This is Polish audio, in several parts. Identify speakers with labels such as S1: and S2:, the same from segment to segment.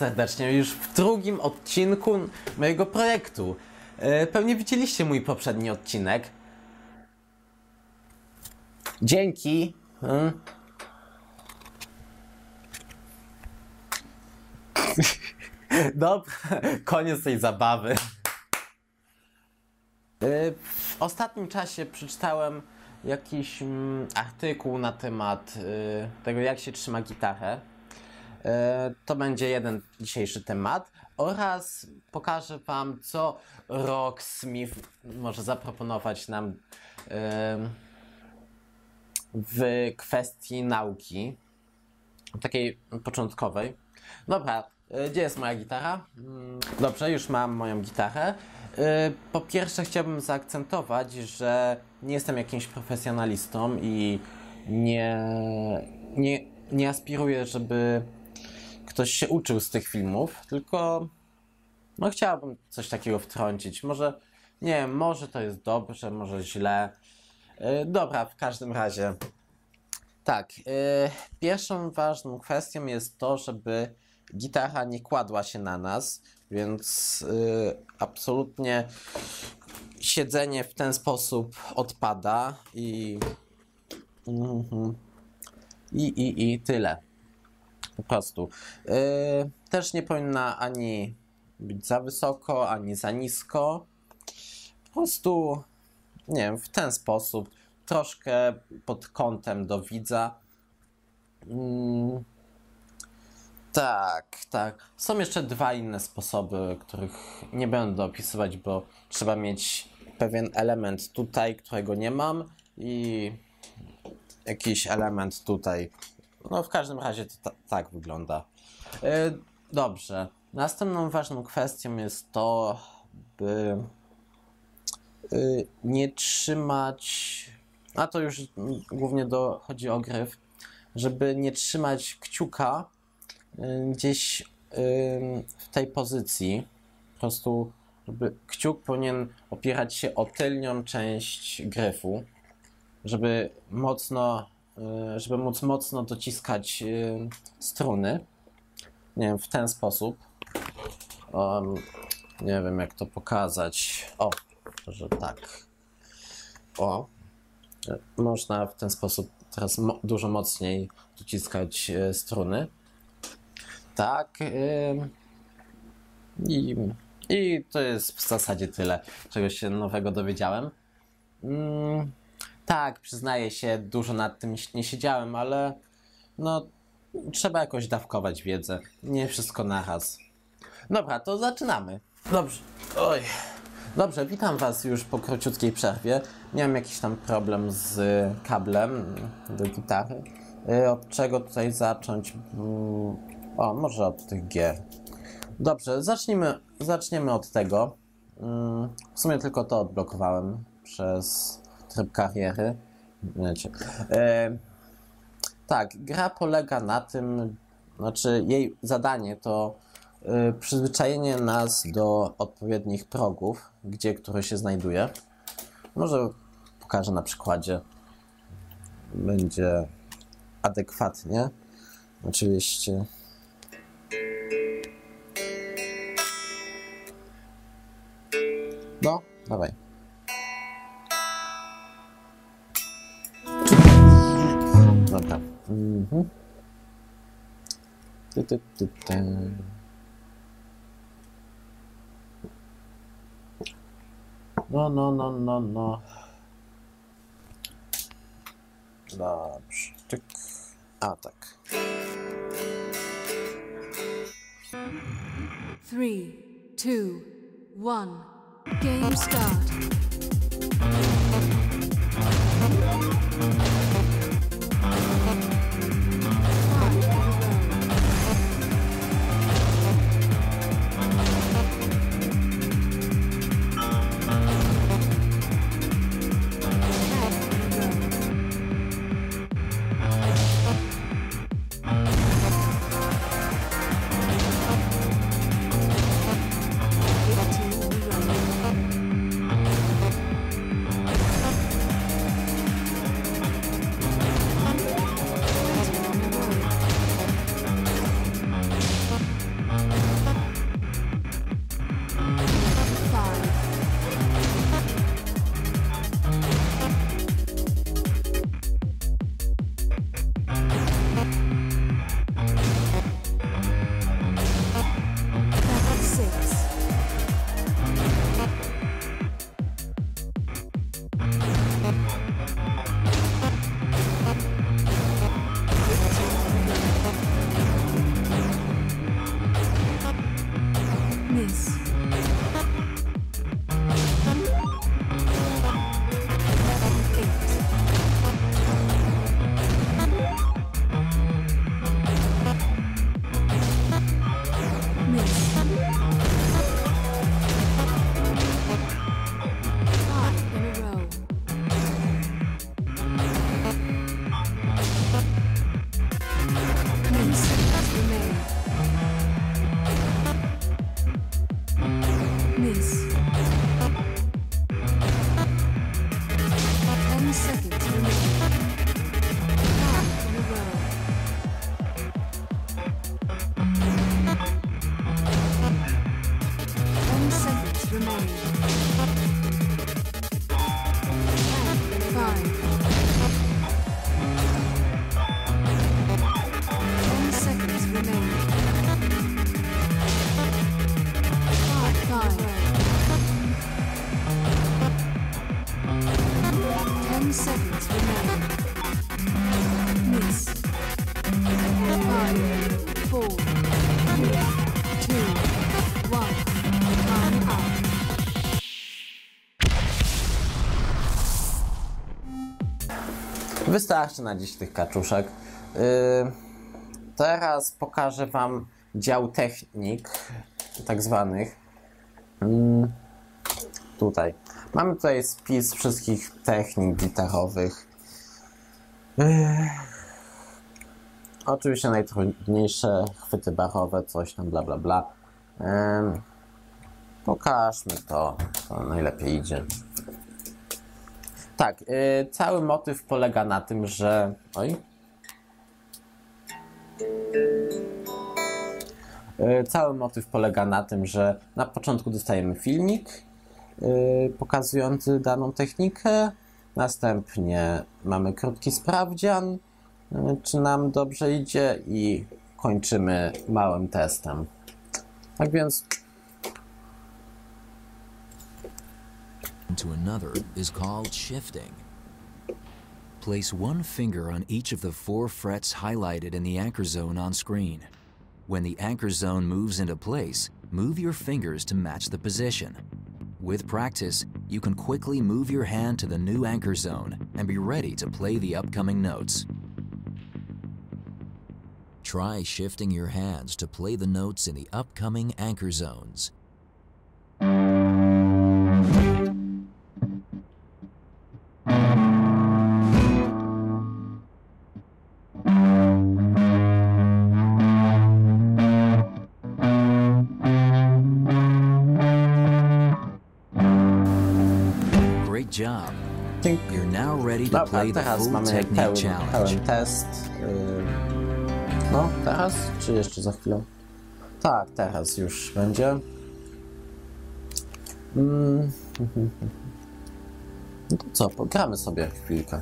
S1: Serdecznie już w drugim odcinku mojego projektu. E, Pewnie widzieliście mój poprzedni odcinek. Dzięki. Mm. Dobra, koniec tej zabawy. E, W ostatnim czasie przeczytałem jakiś mm, artykuł na temat y, tego, jak się trzyma gitarę. E, To będzie jeden dzisiejszy temat oraz pokażę Wam, co Rocksmith może zaproponować nam w kwestii nauki, takiej początkowej. Dobra, e, gdzie jest moja gitara? Mm, Dobrze, już mam moją gitarę. E, Po pierwsze chciałbym zaakcentować, że nie jestem jakimś profesjonalistą i nie, nie, nie aspiruję, żeby ktoś się uczył z tych filmów, tylko no chciałbym coś takiego wtrącić. Może, nie wiem, może to jest dobrze, może źle. E, Dobra, w każdym razie. Tak, e, pierwszą ważną kwestią jest to, żeby gitara nie kładła się na nas, więc e, absolutnie siedzenie w ten sposób odpada i, mhm. i, i, i tyle. Po prostu. Yy, też nie powinna ani być za wysoko, ani za nisko. Po prostu, nie wiem, w ten sposób, troszkę pod kątem do widza. Mm, tak, tak. Są jeszcze dwa inne sposoby, których nie będę opisywać, bo trzeba mieć pewien element tutaj, którego nie mam i jakiś element tutaj. No, w każdym razie to ta, tak wygląda. E, dobrze. Następną ważną kwestią jest to, by y, nie trzymać. A to już głównie do, chodzi o gryf, żeby nie trzymać kciuka y, gdzieś y, w tej pozycji. Po prostu, żeby kciuk powinien opierać się o tylnią część gryfu, żeby mocno, żeby móc mocno dociskać y, struny. Nie wiem, w ten sposób. Um, nie wiem, jak to pokazać. O, że tak. O. Y, Można w ten sposób teraz mo- dużo mocniej dociskać struny. Tak. I, I to jest w zasadzie tyle, czego się nowego dowiedziałem. Mm, tak, przyznaję się, dużo nad tym nie siedziałem, ale no trzeba jakoś dawkować wiedzę. Nie wszystko naraz. Dobra, to zaczynamy. Dobrze. Oj. Dobrze, witam Was już po króciutkiej przerwie. Miałem jakiś tam problem z kablem do gitary. Y, Od czego tutaj zacząć? Mm, O, może od tych gier. Dobrze, zacznijmy, zaczniemy od tego. Mm, W sumie tylko to odblokowałem przez tryb kariery. E, tak, gra polega na tym, znaczy jej zadanie to y, przyzwyczajenie nas do odpowiednich progów, gdzie które się znajduje. Może pokażę na przykładzie. Będzie adekwatnie. Oczywiście. No, dawaj. Mhm. Ty. No, no, no, no, no. Dobrze. Tyk. A, tak.
S2: Three, two, one. Game start. seconds.
S1: Wystarczy na dziś tych kaczuszek. Yy, teraz pokażę Wam dział technik, tak zwanych. Mm, tutaj. Mamy tutaj spis wszystkich technik gitarowych. Yy, oczywiście najtrudniejsze chwyty barowe, coś tam bla bla bla. Yy, pokażmy to, co najlepiej idzie. Tak, y, cały motyw polega na tym, że. Oj. Y, cały motyw polega na tym, że na początku dostajemy filmik y, pokazujący daną technikę. Następnie mamy krótki sprawdzian, czy nam dobrze idzie, i kończymy małym testem. Tak więc
S3: to another is called shifting. Place one finger on each of the four frets highlighted in the anchor zone on screen. When the anchor zone moves into place, move your fingers to match the position. With practice, you can quickly move your hand to the new anchor zone and be ready to play the upcoming notes. Try shifting your hands to play the notes in the upcoming anchor zones.
S1: Dobra, teraz mamy pełen,
S3: challenge.
S1: pełen test. Yy, No, teraz, czy jeszcze za chwilę? Tak, teraz już będzie. Mm. No to co, pogramy sobie chwilkę.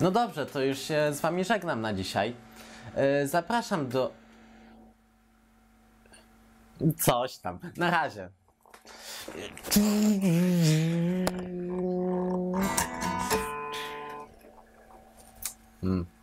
S1: No dobrze, to już się z wami żegnam na dzisiaj. Yy, Zapraszam do. Coś tam. Na razie. Hmm.